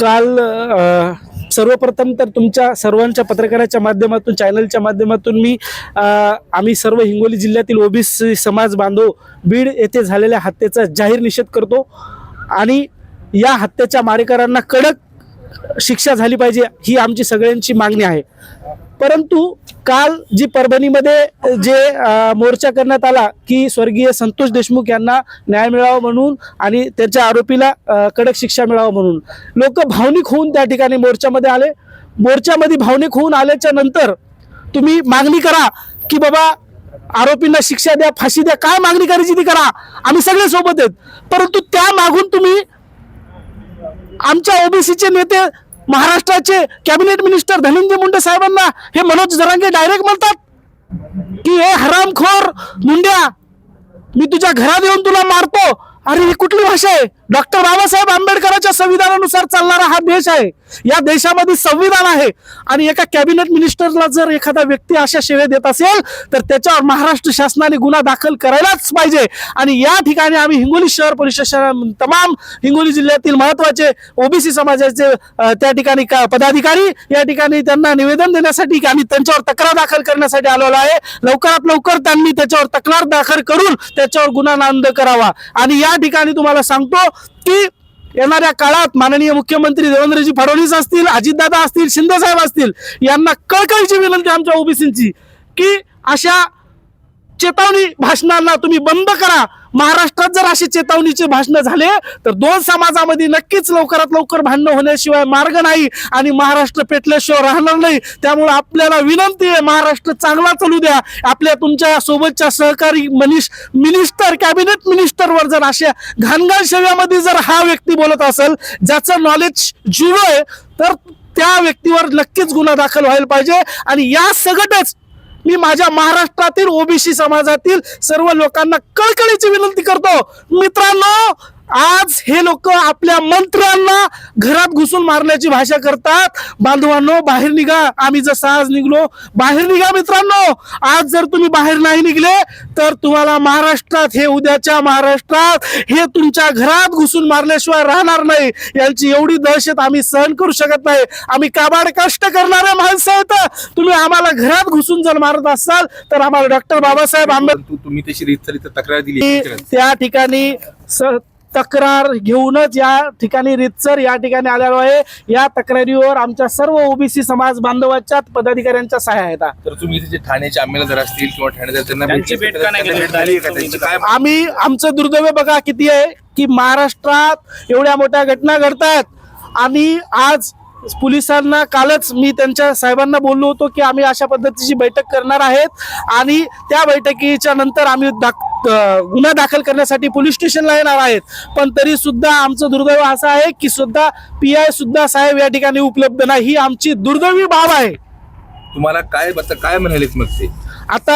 काल सर्वप्रथम तर तुमच्या सर्वांच्या पत्रकाराच्या माध्यमातून चॅनलच्या माध्यमातून मी आम्ही सर्व हिंगोली जिल्ह्यातील ओबीसी समाज बांधव बीड येथे झालेल्या हत्येचा जाहीर निषेध करतो. आणि या हत्येच्या मारेकरांना कडक शिक्षा झाली पाहिजे ही आमची सगळ्यांची मागणी आहे. परंतु काल जी परभणीमध्ये जे मोर्चा करण्यात आला की स्वर्गीय संतोष देशमुख यांना न्याय मिळावा म्हणून आणि त्याच्या आरोपीला कडक शिक्षा मिळावं म्हणून. लोक भावनिक होऊन त्या ठिकाणी मोर्चामध्ये आले. मोर्चामध्ये भावनिक होऊन आल्याच्यानंतर तुम्ही मागणी करा की बाबा आरोपींना शिक्षा द्या फाशी द्या काय मागणी करायची ती करा. आम्ही सगळे सोबत आहेत. परंतु त्या मागून तुम्ही आमच्या ओबीसीचे नेते महाराष्ट्राचे कॅबिनेट मिनिस्टर धनंजय मुंडे साहेबांना हे मनोज जरांगे डायरेक्ट म्हणतात की हे हरामखोर मुंड्या मी तुझ्या घरात येऊन तुला मारतो अरे ही कुठली भाषा आहे? डॉक्टर बाबासाहेब आंबेडकरांच्या संविधानानुसार चालणारा हा देश आहे. या देशामध्ये संविधान आहे. आणि एका कॅबिनेट मिनिस्टरला जर एखादा व्यक्ती अशा सेवे देत असेल तर त्याच्यावर महाराष्ट्र शासनाने गुन्हा दाखल करायलाच पाहिजे. आणि या ठिकाणी आम्ही हिंगोली शहर परिषद तमाम हिंगोली जिल्ह्यातील महत्त्वाचे ओबीसी समाजाचे त्या ठिकाणी का- पदाधिकारी या ठिकाणी त्यांना निवेदन देण्यासाठी की आम्ही त्यांच्यावर तक्रार दाखल करण्यासाठी आलेलो आहे. लवकरात लवकर त्यांनी त्याच्यावर तक्रार दाखल करून त्याच्यावर गुन्हा नोंद करावा. आणि या ठिकाणी तुम्हाला सांगतो की येणाऱ्या काळात माननीय मुख्यमंत्री देवेंद्रजी फडणवीस असतील अजितदादा असतील शिंदे साहेब असतील यांना कळकळीची विनंती आमच्या ओबीसींची की अशा चेतावणी भाषणांना तुम्ही बंद करा. महाराष्ट्रात जर असे चेतावणीचे भाषण झाले तर दोन समाजामध्ये नक्कीच लवकरात लवकर भांडणं होण्याशिवाय मार्ग नाही आणि महाराष्ट्र पेटल्याशिवाय राहणार नाही. त्यामुळे आपल्याला विनंती आहे महाराष्ट्र चांगला चालू द्या. आपल्या तुमच्या सोबतच्या सहकारी मनीष मिनिस्टर कॅबिनेट मिनिस्टरवर जर अशा घाणघाण शेव्यामध्ये जर हा व्यक्ती बोलत असेल ज्याचं नॉलेज जीव आहे तर त्या व्यक्तीवर नक्कीच गुन्हा दाखल व्हायला पाहिजे आणि या सगटच मी माझ्या महाराष्ट्रातील ओबीसी समाजातील सर्व लोकांना कळकळीची विनंती करतो. मित्रांनो आज हे लोक आपल्या मंत्र्यांना घरात घुसून मारण्याची भाषा करतात. बांधवांनो बाहेर निघा. आम्ही जसं आज निघलो बाहेर निघा मित्रांनो. आज जर तुम्ही बाहेर नाही निघले तर तुम्हाला महाराष्ट्रात हे उद्याच्या महाराष्ट्रात हे तुमच्या घरात घुसून मारल्याशिवाय राहणार नाही. यांची एवढी दहशत आम्ही सहन करू शकत नाही. आम्ही काबाड कष्ट करणारे माणसं आहेत. तुम्ही आम्हाला घरात घुसून जर मारत असाल तर आम्हाला डॉक्टर बाबासाहेब आंबेडकर तुम्ही तशी तक्रार दिली. त्या ठिकाणी तक्रार घेऊनच या ठिकाणी रितसर या ठिकाणी आलेलो आहे. या तक्रारीवर आमच्या सर्व ओबीसी समाज बांधवाच्या पदाधिकाऱ्यांच्या सहाय्या आहेत तर तुम्ही जे ठाण्याचे असतील किंवा त्यांना काय आम्ही आमचं दुर्दैव बघा किती आहे की महाराष्ट्रात एवढ्या मोठ्या घटना घडतायत. आणि आज पोलिसांना कालच मी त्यांच्या साहेबांना बोललो होतो की आम्ही अशा पद्धतीची बैठक करणार आहेत आणि त्या बैठकीच्या नंतर आम्ही दाख- गुन्हा दाखल करण्यासाठी पोलीस स्टेशनला येणार आहेत. पण तरी सुद्धा आमचं दुर्दैव असं आहे की सुद्धा पी आय सुद्धा साहेब या ठिकाणी उपलब्ध नाही. ही आमची दुर्दैवी बाब आहे. तुम्हाला काय काय म्हणाले मग ते? आता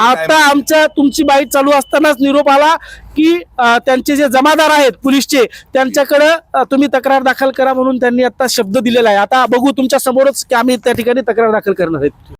आता आमच्या तुमची बाईट चालू असतानाच निरोप आला की त्यांचे जे जमादार आहेत पोलीसचे त्यांच्याकडे तुम्ही तक्रार दाखल करा म्हणून त्यांनी आता शब्द दिलेला आहे. आता बघू तुमच्या समोरच की आम्ही त्या ठिकाणी तक्रार दाखल करणार आहेत.